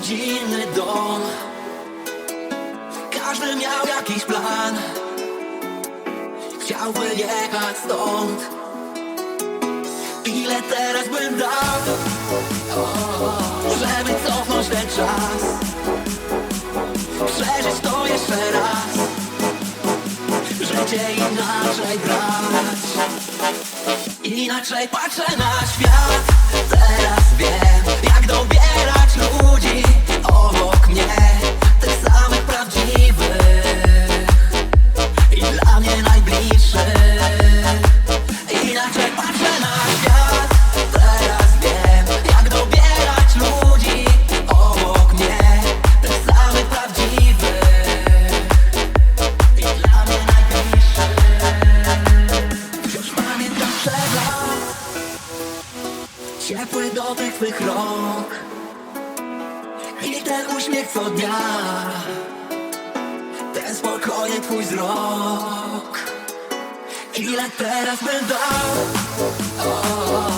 rodzinny dom. Każdy miał jakiś plan. Chciał wyjechać stąd. Ile teraz bym dał? Żeby cofnąć ten czas. Przeżyć to jeszcze raz. Życie inaczej brać Inaczej patrzę na świat. Teraz wiem Jak dobierać ludzi. Obok mnie Tych samych prawdziwych. I dla mnie najbliższych Ciepły dotyk twych rąk I ten uśmiech co dnia. Ten spokojny twój wzrok. Ile teraz bym dał? O, Za ten